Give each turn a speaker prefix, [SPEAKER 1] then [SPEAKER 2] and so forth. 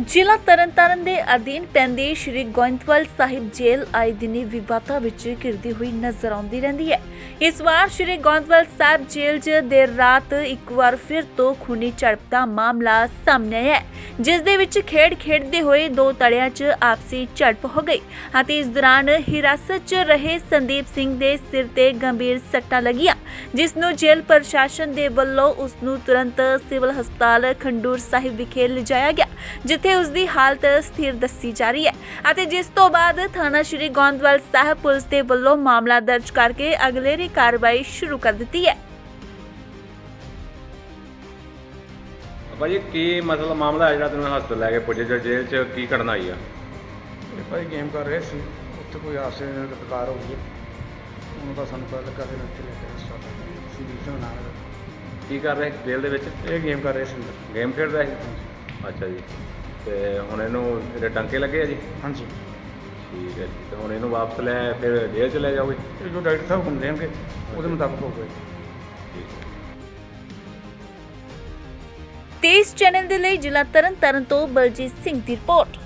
[SPEAKER 1] ਜ਼ਿਲ੍ਹਾ ਤਰਨਤਾਰਨ ਦੇ ਅਧੀਨ ਪੈਂਦੀ ਸ਼੍ਰੀ ਗੋਇੰਦਵਾਲ ਸਾਹਿਬ ਜੇਲ੍ਹ ਆਏ ਦਿਨੀ ਵਿਵਾਦਾਂ ਵਿੱਚ ਘਿਰਦੀ ਹੋਈ ਨਜ਼ਰ ਆਉਂਦੀ ਰਹਿੰਦੀ ਹੈ। ਇਸ ਵਾਰ ਸ਼੍ਰੀ ਗੋਇੰਦਵਾਲ ਸਾਹਿਬ ਜੇਲ੍ਹ 'ਚ ਦੇਰ ਰਾਤ ਇੱਕ ਵਾਰ ਫਿਰ ਤੋਂ ਖੂਨੀ ਝੜਪ ਦਾ ਮਾਮਲਾ ਸਾਹਮਣੇ ਆਇਆ ਹੈ, ਜਿਸ ਦੇ ਵਿੱਚ ਖੇਡ ਖੇਡਦੇ ਹੋਏ ਦੋ ਤੜਿਆਂ 'ਚ ਆਪਸੀ ਝੜਪ ਹੋ ਗਈ ਅਤੇ ਇਸ ਦੌਰਾਨ ਹਿਰਾਸਤ 'ਚ ਰਹੇ ਸੰਦੀਪ ਸਿੰਘ ਦੇ ਸਿਰ ਤੇ ਗੰਭੀਰ ਸੱਟਾਂ ਲੱਗੀਆਂ ਜਿਸ ਨੂੰ ਜੇਲ੍ਹ ਪ੍ਰਸ਼ਾਸਨ ਦੇ ਵੱਲੋਂ ਉਸ ਨੂੰ ਤੁਰੰਤ ਸਿਵਲ ਹਸਪਤਾਲ ਖੰਡੂਰ ਸਾਹਿਬ ਵਿਖੇ ਲਿਜਾਇਆ ਗਿਆ। ਜਿੱਥੇ ਉਸ ਦੀ ਹਾਲਤ ਸਥਿਰ ਦੱਸੀ ਜਾ ਰਹੀ ਹੈ ਅਤੇ ਜਿਸ ਤੋਂ ਬਾਅਦ ਥਾਣਾ ਸ਼੍ਰੀ ਗੋਂਦਵਾਲ ਸਾਹਿਬ ਪੁਲਿਸ ਦੇ ਵੱਲੋਂ ਮਾਮਲਾ ਦਰਜ ਕਰਕੇ ਅਗਲੇਰੀ ਕਾਰਵਾਈ ਸ਼ੁਰੂ ਕਰ ਦਿੱਤੀ ਹੈ।
[SPEAKER 2] ਭਾਜੀ ਕੀ ਮਸਲਾ ਮਾਮਲਾ ਹੈ ਜਿਹੜਾ ਤੈਨੂੰ ਹਸਪਤਾਲ ਲੈ ਕੇ ਪੁੱਜੇ ਜੋ ਜੇਲ੍ਹ 'ਚ ਕੀ ਘਟਨਾ ਆਈ ਆ?
[SPEAKER 3] ਇਹ ਭਾਈ ਗੇਮ ਕਰ ਰਹੇ ਸੀ। ਉੱਥੇ ਕੋਈ ਆਸੇ ਰਤਕਾਰ ਹੋ ਗਈ। ਉਹਨੂੰ ਤਾਂ ਸਾਨੂੰ ਪਤਾ ਲੱਗਾ ਫਿਰ ਉੱਥੇ ਲੈ ਕੇ ਹਸਪਤਾਲ ਸੀਰੀਅਸ ਨਾਲ।
[SPEAKER 2] ਕੀ ਕਰ ਰਹੇ ਜੇਲ੍ਹ ਦੇ ਵਿੱਚ?
[SPEAKER 3] ਇਹ ਗੇਮ ਕਰ ਰਹੇ ਸੀ ਅੰਦਰ।
[SPEAKER 2] ਗੇਮ ਖੇਡ ਰਿਹਾ ਸੀ ਅੱਛਾ ਜੀ। ਤੇ ਹੁਣ ਇਹਨੂੰ ਇਹਦੇ ਟੰਕੇ ਲੱਗੇ ਆ ਜੀ?
[SPEAKER 3] ਹਾਂਜੀ।
[SPEAKER 2] ਠੀਕ ਹੈ ਜੀ। ਤੇ ਹੁਣ ਇਹਨੂੰ ਵਾਪਸ ਲੈ ਫਿਰ ਜੇਲ੍ਹ 'ਚ ਲੈ ਜਾਓਗੇ?
[SPEAKER 3] ਇਹ ਜੋ ਡਾਕਟਰ ਸਾਹਿਬ ਹੁਕਮ ਦੇਣਗੇ ਉਹਦੇ ਮੁਤਾਬਕ ਹੋਊਗਾ ਜੀ।
[SPEAKER 2] ਠੀਕ
[SPEAKER 1] ਤੇਜ਼ ਚੈਨਲ ਦੇ ਲਈ ਜ਼ਿਲ੍ਹਾ ਤਰਨਤਾਰਨ ਤੋਂ ਬਲਜੀਤ ਸਿੰਘ ਦੀ ਰਿਪੋਰਟ।